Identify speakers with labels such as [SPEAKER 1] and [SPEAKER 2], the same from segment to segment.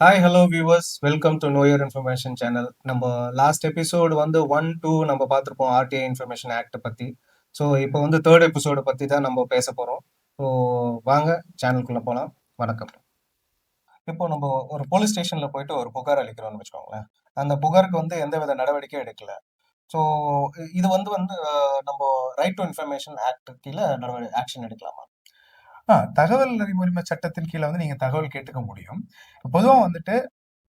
[SPEAKER 1] Hi hello viewers welcome to நோயர் information channel நம்ம last episode வந்து one two நம்ம பார்த்துருப்போம் ஆர்டிஐ இன்ஃபர்மேஷன் ஆக்ட் பற்றி ஸோ இப்போ வந்து தேர்ட் எபிசோடு பற்றி தான் நம்ம பேச போகிறோம் ஸோ வாங்க சேனலுக்குள்ளே போகலாம் வணக்கம். இப்போ நம்ம ஒரு போலீஸ் ஸ்டேஷனில் போயிட்டு ஒரு புகார் அளிக்கிறோம்னு வச்சுக்கோங்களேன். அந்த புகாருக்கு வந்து எந்த வித நடவடிக்கையும் எடுக்கல. ஸோ இது வந்து வந்து நம்ம ரைட் டு இன்ஃபர்மேஷன் ஆக்ட் கீழே நடவடிக்கை ஆக்ஷன் எடுக்கலாமா?
[SPEAKER 2] தகவல் உரிமை சட்டத்தின் கீழே வந்து நீங்க தகவல் கேட்டுக்க முடியும். பொதுவாக வந்துட்டு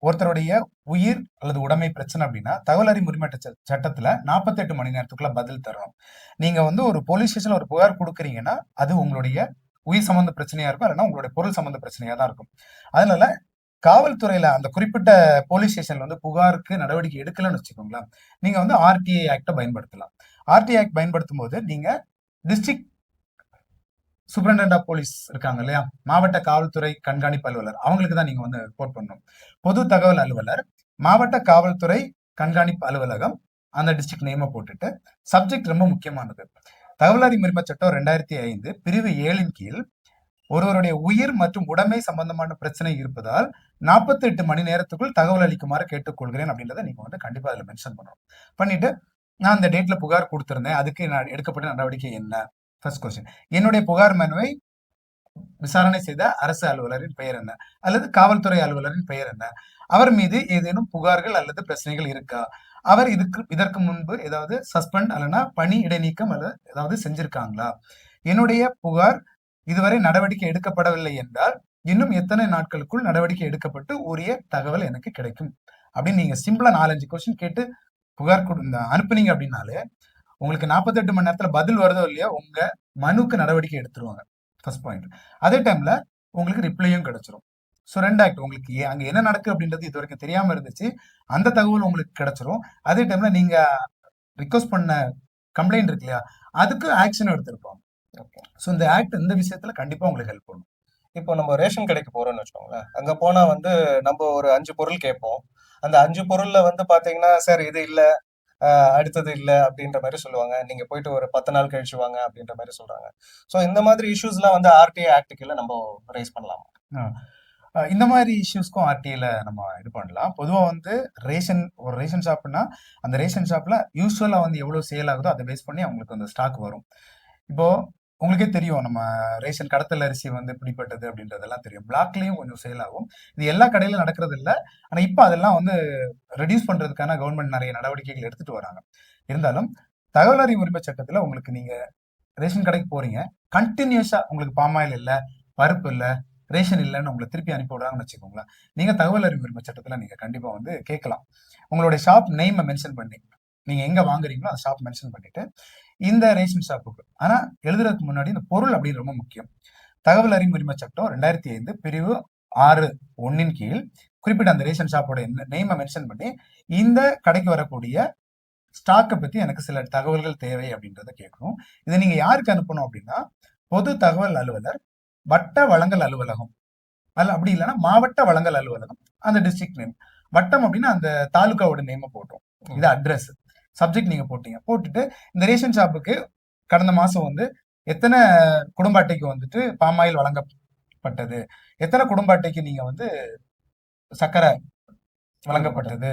[SPEAKER 2] ஒருத்தருடைய உயிர் அல்லது உடைமை பிரச்சனை அப்படின்னா, தகவல் அறிவு உரிமை சட்டத்துல நாற்பத்தி எட்டு மணி நேரத்துக்குள்ள பதில் தரணும். நீங்க வந்து ஒரு போலீஸ் ஸ்டேஷன்ல ஒரு புகார் கொடுக்குறீங்கன்னா அது உங்களுடைய உயிர் சம்மந்த பிரச்சனையா இருக்கும். இல்லன்னா உங்களுடைய பொருள் சம்மந்த பிரச்சனையா தான் இருக்கும். அதனால காவல்துறையில அந்த குறிப்பிட்ட போலீஸ் ஸ்டேஷன்ல வந்து புகாருக்கு நடவடிக்கை எடுக்கலன்னு வச்சுக்கோங்களேன், நீங்க வந்து ஆர்டிஐ ஆக்டை பயன்படுத்தலாம். ஆர்டிஐ ஆக்ட் பயன்படுத்தும் போது நீங்க டிஸ்ட்ரிக்ட் சூப்பரிண்டென்டென்ட் போலீஸ் இருக்காங்க இல்லையா? மாவட்ட காவல்துறை கண்காணிப்பு அலுவலர். அவங்களுக்கு தான் நீங்க வந்து ரிப்போர்ட் பண்ணணும். பொது தகவல் அலுவலர், மாவட்ட காவல்துறை கண்காணிப்பு அலுவலகம், அந்த டிஸ்ட்ரிக்ட் நேம போட்டுட்டு, சப்ஜெக்ட் ரொம்ப முக்கியமானது. தகவல் அறியும் உரிமை சட்டம் 2005 பிரிவு ஏழின் கீழ் ஒருவருடைய உயிர் மற்றும் உடைமை சம்பந்தமான பிரச்சனை இருப்பதால் 48 மணி நேரத்துக்குள் தகவல் அளிக்குமாறு கேட்டுக்கொள்கிறேன் அப்படின்றத நீங்க வந்து கண்டிப்பா அதில் மென்ஷன் பண்ணணும். பண்ணிட்டு, நான் அந்த டேட்ல புகார் கொடுத்துருந்தேன் அதுக்கு நான் எடுக்கப்பட்ட நடவடிக்கை என்ன? First question. என்னுடைய புகார் மனுவை விசாரணை செய்த அரசு அலுவலரின் பெயர் என்ன? அல்லது காவல்துறை அலுவலரின் பெயர் என்ன? அவர் மீது ஏதேனும் புகார்கள் அல்லது பிரச்சனைகள் இருக்கா? அவர் இதுக்கு இதற்கு முன்பு ஏதாவது சஸ்பெண்ட் அல்லனா பணி இடைநீக்கம் அல்லது ஏதாவது செஞ்சிருக்காங்களா? என்னுடைய புகார் இதுவரை நடவடிக்கை எடுக்கப்படவில்லை என்றால், இன்னும் எத்தனை நாட்களுக்குள் நடவடிக்கை எடுக்கப்பட்டு உரிய தகவல் எனக்கு கிடைக்கும்? அப்படின்னு நீங்க சிம்பிளா 4, 5 கொஸ்டின் கேட்டு புகார் கொடு அனுப்புனீங்க அப்படின்னாலே, உங்களுக்கு 48 மணி நேரத்துல பதில் வருதோ இல்லையோ, உங்க மனுக்கு நடவடிக்கை எடுத்துருவாங்க. First point. அதே டைம்ல உங்களுக்கு ரிப்ளையும் கிடைச்சிரும். ஸோ 2 ஆக்ட் உங்களுக்கு அங்க என்ன நடக்கு அப்படின்றது இதுவரைக்கும் தெரியாம இருந்துச்சு. அந்த தகவல் உங்களுக்கு கிடைச்சிரும். அதே டைம்ல நீங்க ரிக்வெஸ்ட் பண்ண கம்ப்ளைண்ட் இருக்கு இல்லையா? அதுக்கு ஆக்ஷனும் எடுத்திருப்பாங்க.
[SPEAKER 1] ஓகே.
[SPEAKER 2] ஸோ இந்த ஆக்ட் இந்த விஷயத்துல கண்டிப்பா உங்களுக்கு ஹெல்ப் பண்ணும்.
[SPEAKER 1] இப்போ நம்ம ரேஷன் கடைக்கு போறோம்னு வச்சுக்கோங்களேன். அங்க போனா வந்து நம்ம ஒரு 5 பொருள் கேட்போம். அந்த 5 பொருள்ல வந்து பார்த்தீங்கன்னா, சார் இது இல்ல, அடுத்தது இல்லை அப்படின்ற மாதிரி சொல்லுவாங்க. நீங்க போயிட்டு ஒரு 10 நாள் கழிச்சு வாங்க அப்படின்ற மாதிரி சொல்றாங்க. ஸோ இந்த மாதிரி இஷ்யூஸ்லாம் வந்து ஆர்டிஐ ஆக்டுக்குள்ள நம்ம ரைஸ் பண்ணலாம்
[SPEAKER 2] இந்த மாதிரி இஷ்யூஸ்க்கும் ஆர்டிஐல நம்ம இது பண்ணலாம். பொதுவாக வந்து ரேஷன் ஒரு ரேஷன் ஷாப்னா, அந்த ரேஷன் ஷாப்ல யூஸ்வலாக வந்து எவ்வளோ சேல் ஆகுதோ அதை பேஸ் பண்ணி அவங்களுக்கு அந்த ஸ்டாக் வரும். இப்போ உங்களுக்கே தெரியும் நம்ம ரேஷன் கடத்தல் அரிசி வந்து பிடிப்பட்டது அப்படின்றதெல்லாம் தெரியும். பிளாக்லேயும் கொஞ்சம் சேல் ஆகும். இது எல்லா கடையிலும் நடக்கிறது இல்லை ஆனால் இப்போ அதெல்லாம் வந்து ரெடியூஸ் பண்றதுக்கான கவர்மெண்ட் நிறைய நடவடிக்கைகள் எடுத்துட்டு வராங்க. இருந்தாலும் தகவல் அறிவு உரிமை சட்டத்துல உங்களுக்கு நீங்க ரேஷன் கடைக்கு போறீங்க. கண்டினியூஸா உங்களுக்கு பாம் ஆயில் இல்ல, பருப்பு இல்ல, ரேஷன் இல்லைன்னு உங்களை திருப்பி அனுப்பி விடுறாங்கன்னு வச்சுக்கோங்களேன். நீங்க தகவல் அறிவு உரிமை சட்டத்துல நீங்க கண்டிப்பா வந்து கேட்கலாம். உங்களுடைய ஷாப் நேம மென்ஷன் பண்ணி, நீங்க எங்க வாங்குறீங்களோ அந்த ஷாப் மென்ஷன் பண்ணிட்டு, இந்த ரேஷன் ஷாப்புக்கு ஆனா எழுதுறதுக்கு முன்னாடி இந்த பொருள் அப்படின்னு ரொம்ப முக்கியம். தகவல் அறிவு உரிமை சட்டம் 2005 பிரிவு 6 1ன் கீழ் குறிப்பிட்ட அந்த ரேஷன் ஷாப்போட நேமை மென்ஷன் பண்ணி, இந்த கடைக்கு வரக்கூடிய ஸ்டாக்கை பத்தி எனக்கு சில தகவல்கள் தேவை அப்படின்றத கேட்கணும். இதை நீங்க யாருக்கு அனுப்பணும் அப்படின்னா, பொது தகவல் அலுவலர், வட்ட வழங்கல் அலுவலகம். அல்ல அப்படி இல்லைன்னா மாவட்ட வழங்கல் அலுவலகம். அந்த டிஸ்ட்ரிக்ட் நேம். வட்டம் அப்படின்னா அந்த தாலுகாவோட நேமை போட்டோம். இது அட்ரஸ். சப்ஜெக்ட் நீங்க போட்டீங்க. போட்டுட்டு இந்த ரேஷன் ஷாப்புக்கு கடந்த மாசம் வந்து எத்தனை குடும்ப அட்டைக்கு வந்துட்டு பாம் ஆயில் வழங்கப்பட்டது? எத்தன குடும்ப அட்டைக்கு நீங்க வந்து சர்க்கரை வழங்கப்பட்டது?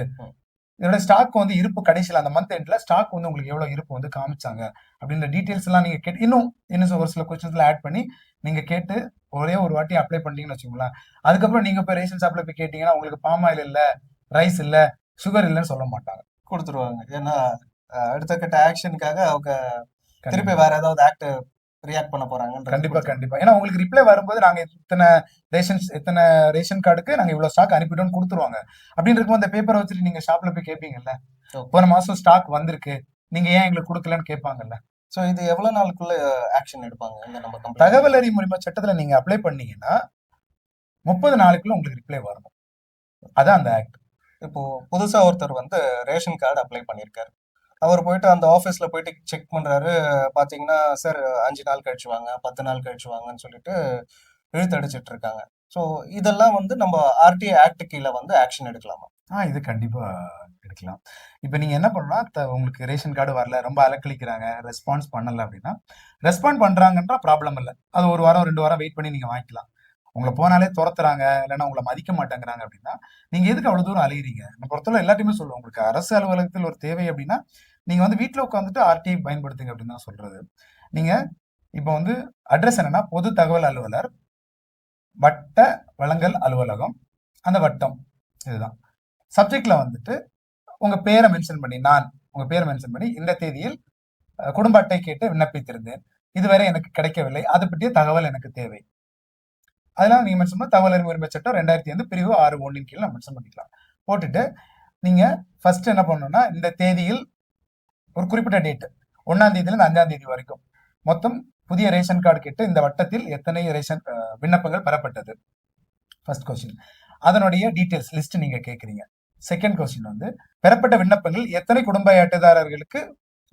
[SPEAKER 2] இதோட ஸ்டாக் வந்து இருப்பு கடைசில அந்த மந்த் எண்ட்ல ஸ்டாக் வந்து உங்களுக்கு எவ்வளவு இருப்பு வந்து காமிச்சாங்க? அப்படின்ற டீட்டெயில்ஸ் எல்லாம் நீங்க கேட்டு இன்னும் இன்னும் ஒரு சில கொஸ்டின்ஸ்ல ஆட் பண்ணி நீங்க கேட்டு ஒரே ஒரு வாட்டி அப்ளை பண்ணிட்டீங்கன்னு வச்சுக்கோங்களேன். அதுக்கப்புறம் நீங்க போய் ரேஷன் ஷாப்ல போய் கேட்டீங்கன்னா, உங்களுக்கு பாம் ஆயில் இல்ல, ரைஸ் இல்ல, சுகர் இல்லன்னு சொல்ல மாட்டாங்க.
[SPEAKER 1] குடுத்துருவாங்க. ஏன்னா, அடுத்த கட்ட ஆக்ஷனுக்காக அவங்க திருப்பி. வேற ஏதாவது ஆக்ட் ரியாக்ட் பண்ண போறாங்கன்றது
[SPEAKER 2] கண்டிப்பா. கண்டிப்பா. ஏன்னா உங்களுக்கு ரிப்ளை வரும்போது நாங்க இத்தன ரேஷன்ஸ் இத்தன ரேஷன் கார்டுக்கு நாங்க இவ்வளவு ஸ்டாக் அனுப்பிட்டோம்னு குடுத்துருவாங்க. அப்படின்னு இருக்கும்போது அந்த பேப்பர வச்சுட்டு நீங்க ஷாப்ல போய் கேட்பீங்கல்ல. போன மாசம் ஸ்டாக் வந்திருக்கு. நீங்க ஏன் எங்களுக்கு குடுக்கலன்னு கேட்பாங்கல்ல.
[SPEAKER 1] ஸோ இது எவ்வளவு நாளுக்குள்ள ஆக்ஷன் எடுப்பாங்க? இந்த நம்ம
[SPEAKER 2] தகவல் அறியும் உரிமை சட்டத்துல நீங்க அப்ளை பண்ணீங்கன்னா, 30 நாளைக்குள்ள உங்களுக்கு ரிப்ளை வரணும். அதான் அந்த ஆக்ட்.
[SPEAKER 1] இப்போ புதுசா ஒருத்தர் வந்து ரேஷன் கார்டு அப்ளை பண்ணியிருக்காரு. அவர் போயிட்டு அந்த ஆஃபீஸ்ல போயிட்டு செக் பண்றாரு. பார்த்தீங்கன்னா, சார் அஞ்சு நாள் கழிச்சு வாங்க, 10 நாள் கழிச்சு வாங்கன்னு சொல்லிட்டு இழுத்தடிச்சிட்டு இருக்காங்க. ஸோ இதெல்லாம் வந்து நம்ம ஆர்டிஐ ஆக்ட் கீழே வந்து ஆக்ஷன் எடுக்கலாமா?
[SPEAKER 2] ஆ இது கண்டிப்பா எடுக்கலாம். இப்போ நீங்க என்ன பண்ணலாம் உங்களுக்கு ரேஷன் கார்டு வரல, ரொம்ப அலக்களிக்கிறாங்க, ரெஸ்பான்ஸ் பண்ணல அப்படின்னா, ரெஸ்பாண்ட் பண்றாங்கன்றா ப்ராப்ளம் இல்லை அது ஒரு வாரம், ரெண்டு வாரம் வெயிட் பண்ணி நீங்க வாங்கிக்கலாம். உங்களை போனாலே துரத்துறாங்க இல்லைன்னா உங்களை மதிக்க மாட்டேங்கிறாங்க அப்படின்னா நீங்க எதுக்கு அவ்வளவு தூரம் அலையிறீங்க? நான் பொறுத்தவரை எல்லாத்தையுமே சொல்லுவோம். உங்களுக்கு அரசு அலுவலகத்தில் ஒரு தேவை அப்படின்னா நீங்க வந்து வீட்டில் உட்காந்துட்டு ஆர்டிஐ பயன்படுத்துங்க அப்படின்னு தான் சொல்றது. நீங்க இப்போ வந்து அட்ரஸ் என்னன்னா பொது தகவல் அலுவலர் வட்ட வழங்கல் அலுவலகம் அந்த வட்டம் இதுதான். சப்ஜெக்ட்ல வந்துட்டு உங்க பேரை மென்ஷன் பண்ணி நான் உங்க பேரை மென்ஷன் பண்ணி இந்த தேதியில் குடும்ப அட்டை கேட்டு விண்ணப்பித்திருந்தேன். இதுவரை எனக்கு கிடைக்கவில்லை. அது பற்றிய தகவல் எனக்கு தேவை. அதெல்லாம் நீங்க மென்ஷன் பண்ண தகவல் அறிவு உரிமை சட்டம் ரெண்டாயிரத்தி ஐந்து பிரிவு ஆறு ஒன்றின் கீழ் நம்ம மென்ஷன் பண்ணிக்கலாம். போட்டுட்டு நீங்க ஃபர்ஸ்ட் என்ன பண்ணணும்னா இந்த தேதியில் ஒரு குறிப்பிட்ட டேட் ஒன்னாம் தேதியில இருந்து அஞ்சாம் தேதி வரைக்கும் மொத்தம் புதிய ரேஷன் கார்டு கேட்டு இந்த வட்டத்தில் எத்தனை ரேஷன் விண்ணப்பங்கள் பெறப்பட்டது? ஃபர்ஸ்ட் கொஸ்டின் அதனுடைய டீடைல்ஸ் லிஸ்ட் நீங்க கேக்குறீங்க. செகண்ட் கொஸ்டின் வந்து பெறப்பட்ட விண்ணப்பங்கள் எத்தனை குடும்ப அட்டைதாரர்களுக்கு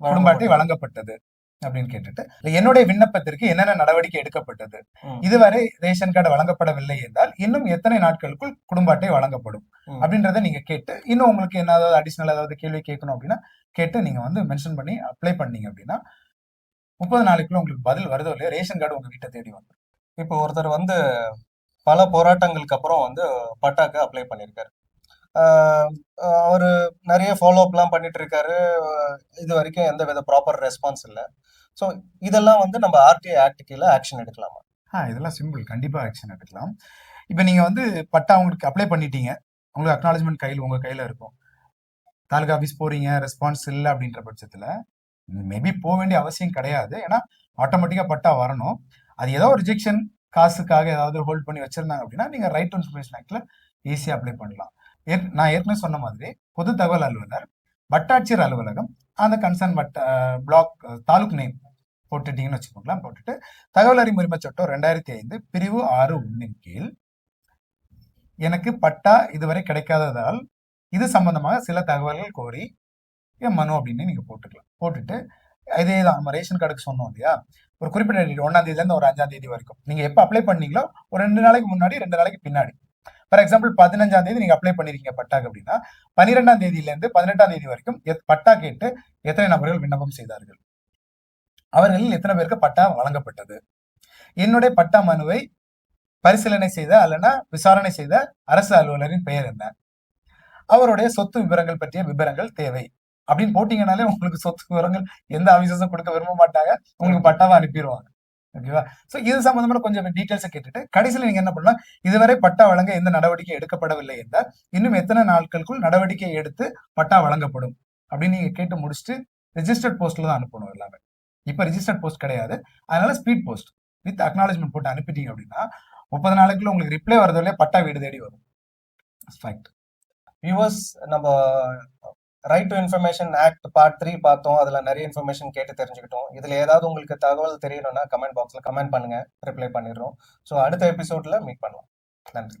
[SPEAKER 2] குடும்ப அட்டை வழங்கப்பட்டது? அப்படின்னு கேட்டுட்டு என்னுடைய விண்ணப்பத்திற்கு என்னென்ன நடவடிக்கை எடுக்கப்பட்டது. இதுவரை ரேஷன் கார்டு வழங்கப்படவில்லை என்றால் இன்னும் எத்தனை நாட்களுக்குள் குடும்ப அட்டை வழங்கப்படும். அப்படின்றத நீங்க கேட்டு இன்னும் உங்களுக்கு என்ன ஏதாவது அடிஷனல் ஏதாவது கேள்வி கேட்கணும் அப்படின்னா கேட்டு நீங்க வந்து மென்ஷன் பண்ணி அப்ளை பண்ணீங்க அப்படின்னா முப்பது நாளைக்குள்ள உங்களுக்கு பதில் வருதோ இல்லையா ரேஷன் கார்டு உங்க வீட்டை தேடி வந்துடும்
[SPEAKER 1] இப்போ ஒருத்தர் வந்து பல போராட்டங்களுக்கு அப்புறம் வந்து பட்டாக்கு அப்ளை பண்ணியிருக்காரு அவர் நிறைய ஃபாலோ அப்லாம் பண்ணிட்டு இருக்காரு. இது வரைக்கும் எந்த வித ப்ராப்பர் ரெஸ்பான்ஸ் இல்லை. ஸோ இதெல்லாம் வந்து நம்ம ஆர்டிஐ ஆக்ட் கீழே ஆக்ஷன் எடுக்கலாமா?
[SPEAKER 2] ஆ இதெல்லாம் சிம்பிள் கண்டிப்பாக ஆக்ஷன் எடுக்கலாம். இப்போ நீங்கள் வந்து பட்டா உங்களுக்கு அப்ளை பண்ணிட்டீங்க. உங்களுக்கு அக்னாலஜ்மெண்ட் கையில் உங்கள் கையில் இருக்கும். தாலுகா ஆஃபீஸ் போகிறீங்க ரெஸ்பான்ஸ் இல்லை அப்படின்ற பட்சத்தில் மேபி போக வேண்டிய அவசியம் கிடையாது. ஏன்னா ஆட்டோமேட்டிக்காக பட்டா வரணும். அது ஏதோ ரிஜெக்ஷன் காசுக்காக ஏதாவது ஹோல்ட் பண்ணி வச்சிருந்தாங்க அப்படின்னா நீங்கள் ரைட் டு இன்ஃபர்மேஷன் ஆக்டில் ஈஸியாக அப்ளை பண்ணலாம். நான் ஏற்கனவே சொன்ன மாதிரி பொது தகவல் அலுவலர் வட்டாட்சியர் அலுவலகம் அந்த கன்சர்ன் வட்ட பிளாக் தாலுக் நேம் போட்டுட்டீங்கன்னு வச்சுக்கோங்களேன் போட்டுட்டு தகவல் அறிவு உரிமை சட்டம் ரெண்டாயிரத்தி ஐந்து பிரிவு ஆறு ஒன்றின் கீழ் எனக்கு பட்டா இதுவரை கிடைக்காததால் இது சம்பந்தமாக சில தகவல்கள் கோரி என் மனு அப்படின்னு நீங்க போட்டுக்கலாம். போட்டுட்டு இதே தான் நம்ம ரேஷன் கார்டுக்கு சொன்னோம் இல்லையா? ஒரு குறிப்பிட்ட ஒன்றாம் தேதியிலேருந்து ஒரு அஞ்சாம் தேதி வரைக்கும். நீங்க எப்போ அப்ளை பண்ணீங்களோ ஒரு ரெண்டு நாளைக்கு முன்னாடி ரெண்டு நாளைக்கு பின்னாடி. ஃபார் எக்ஸாம்பிள் பதினஞ்சாம் தேதி நீங்க அப்ளை பண்ணிருக்கீங்க பட்டாக்கு அப்படின்னா பன்னிரெண்டாம் தேதியில இருந்து பதினெட்டாம் தேதி வரைக்கும் எத்- பட்டா கேட்டு எத்தனை நபர்கள் விண்ணப்பம் செய்தார்கள்? அவர்களில் எத்தனை பேருக்கு பட்டா வழங்கப்பட்டது? என்னுடைய பட்டா மனுவை பரிசீலனை செய்த அல்லனா விசாரணை செய்த அரசு அலுவலரின் பெயர் என்ன? அவருடைய சொத்து விவரங்கள் பற்றிய விவரங்கள் தேவை. அப்படின்னு போட்டீங்கனாலே உங்களுக்கு சொத்து விவரங்கள் எந்த ஆபீசர்ஸும் கொடுக்க விரும்ப மாட்டாங்க. உங்களுக்கு பட்டாவை அனுப்பிடுவாங்க ஓகேவா ஸோ இது சம்பந்தமான கொஞ்சம் டீட்டெயில்ஸை கேட்டுட்டு கடைசியில் நீங்க என்ன பண்ணலாம்? இதுவரை பட்டா வழங்க எந்த நடவடிக்கை எடுக்கப்படவில்லை என்றால் இன்னும் எத்தனை நாட்களுக்குள் நடவடிக்கை எடுத்து பட்டா வழங்கப்படும்? அப்படின்னு நீங்க கேட்டு முடிச்சுட்டு ரெஜிஸ்டர்ட் போஸ்ட்ல தான் அனுப்பணும் எல்லாமே. இப்போ ரெஜிஸ்டர்ட் போஸ்ட் கிடையாது. அதனால ஸ்பீட் போஸ்ட் வித் அக்னாலஜ்மெண்ட் போட்டு அனுப்பிட்டீங்க அப்படின்னா முப்பது நாளைக்குள்ள உங்களுக்கு ரிப்ளை வரதுல பட்டா வீடு தேடி வரும். ஃபேக்ட்
[SPEAKER 1] வியூவர்ஸ் நம்ம right to information act part three பார்த்தோம். அதுல நிறைய இன்ஃபர்மேஷன் கேட்டு தெரிஞ்சுக்கிட்டோம். இதுல ஏதாவது உங்களுக்கு தகவல் தெரியணும்னா கமெண்ட் பாக்ஸ்ல கமெண்ட் பண்ணுங்க. ரிப்ளை பண்ணிடுறோம். ஸோ அடுத்த எபிசோட்ல மீட் பண்ணலாம். நன்றி.